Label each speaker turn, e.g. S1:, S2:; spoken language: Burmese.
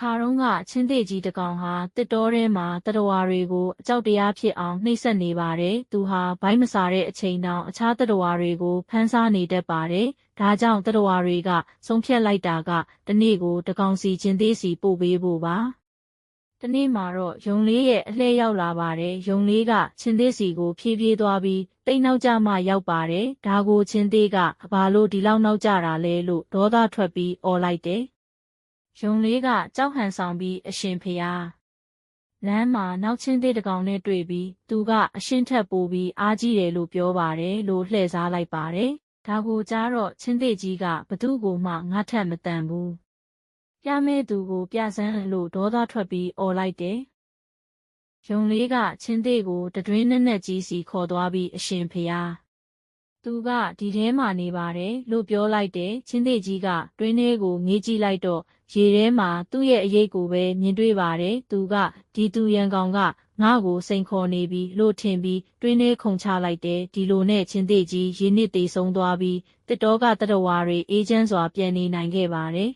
S1: ခါတော့ကချင်းသေးကြီးတစ်ကောင်ဟာတစ်တောထဲမှာတတဝါတွေကိုအကြောက်တရားဖြစ်အောင်နှိပ်စက်နေပါတယ်။သူဟာဘိုင်းမစားတဲ့အချိန်တောင်အခြားတတဝါတွေကိုဖမ်းစားနေတတ်ပါတယ်။ဒါကြောင့်တတဝါတွေကဆုံးဖြတ်လိုက်တာကတနေ့ကိုတကောင်စီချင်းသေးစီပို့ပေးဖို့ပါ။တနေ့မှာတော့ယုံလေးရဲ့အလှည့်ရောက်လာပါတယ်။ယုံလေးကချင်းသေးစီကိုဖြည်းဖြည်းသွားပြီးတိတ်နောက်ကျမှရောက်ပါတယ်။ဒါကိုချင်းသေးကဘာလို့ဒီလောက်နောက်ကျတာလဲလို့ဒေါသထွက်ပြီးអော်လိုက်တယ်။ ယုံလေးကကြောက်ဟန်ဆောင်ပြီးအရှင်ဖျားလမ်းမှာနောက်ချင်းသေးတစ်ကောင်နဲ့တွေ့ပြီးသူကအရှင်ထက်ပိုပြီးအားကြီးတယ်လို့ပြောပါတယ်လို့လှည့်စားလိုက်ပါတယ်ဒါကိုကြားတော့ချင်းသေးကြီးကဘသူ့ကိုမှငါထက်မတန်ဘူးပြမဲ့သူကိုပြဆန်းလို့ဒေါသထွက်ပြီးអော်လိုက်တယ်ယုံလေးကချင်းသေးကိုတတွင်းနဲ့နဲ့ကြီးစီခေါ်သွားပြီးအရှင်ဖျား သူကဒီထဲမှာနေပါတယ်လို့ပြောလိုက်တယ်ချင်းသေးကြီးကတွင်းထဲကိုငေးကြည့်လိုက်တော့ရေထဲမှာသူ့ရဲ့အရေးကိုပဲမြင်တွေ့ပါတယ်သူကဒီသူရန်ကောင်ကငါ့ကိုစိန်ခေါ်နေပြီလို့ထင်ပြီးတွင်းထဲခုန်ချလိုက်တယ်ဒီလိုနဲ့ချင်းသေးကြီးရေနစ်သေးဆုံးသွားပြီးတစ်တော်ကတတဝါတွေအေးချမ်းစွာပြန်နေနိုင်ခဲ့ပါတယ်